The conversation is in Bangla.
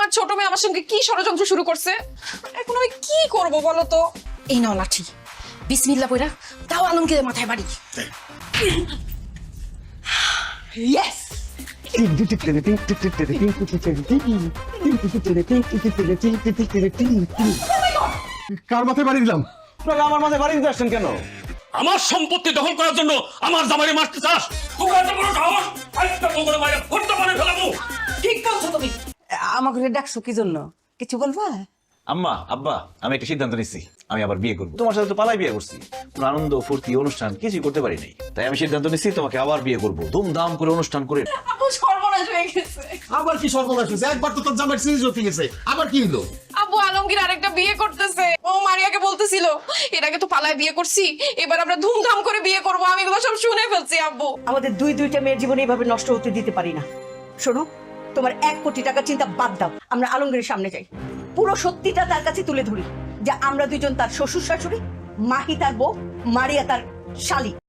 তোমার ছোট মেয়ে আমার সঙ্গে কি ষড়যন্ত্র শুরু করছে? এখন আমি কি করব বলো তো? এই নাও লাঠি। বিসমিল্লা পয়রা দাও আলমগীরের মাথায় বাড়ি। ইয়েস কার মাথায় বাড়ি দিলাম? আমার মাথায় বাড়ি দিতে আসছেন কেন? আমার সম্পত্তি দখল করার জন্য আমার জামাইরে মারতে চাস? আমাকে ডাকছো? কি জন্য? কিছু বলবা? আম্মা আব্বা আমি একটা সিদ্ধান্ত নিচ্ছি আমি আবার বিয়ে করব। তোমার সাথে তো পালাই বিয়ে করছি। কোনো আনন্দ ফুর্তি অনুষ্ঠান কিছুই করতে পারি নাই। তাই আমি সিদ্ধান্ত নিচ্ছি তোমাকে আবার বিয়ে করব। ধুমধাম করে অনুষ্ঠান করে সর্বনাশ হয়ে গেছে। আবার কি সর্বনাশ হয়েছে? একবার তো তোর জামাই সিরিজ হতে গেছে। আবার কি হলো আবু আলমগীর আরেকটা বিয়ে করতেছে। ও মারিয়াকে বলতেছিল এর আগে তো পালায় বিয়ে করছি এবার আমরা ধুমধাম করে বিয়ে করব। আমি এগুলো সব শুনে ফেলছি আব্বু। আমাদের দুই দুইটা মেয়ের জীবন এইভাবে নষ্ট হতে দিতে পারি না। শোনো তোমার এক কোটি টাকা চিন্তা বাদ দাও। আমরা আলমগীরের সামনে যাই। পুরো সত্যিটা তার কাছে তুলে ধরি যে আমরা দুজন তার শ্বশুর শাশুড়ি, মাহি তার বউ, মারিয়া তার শালী।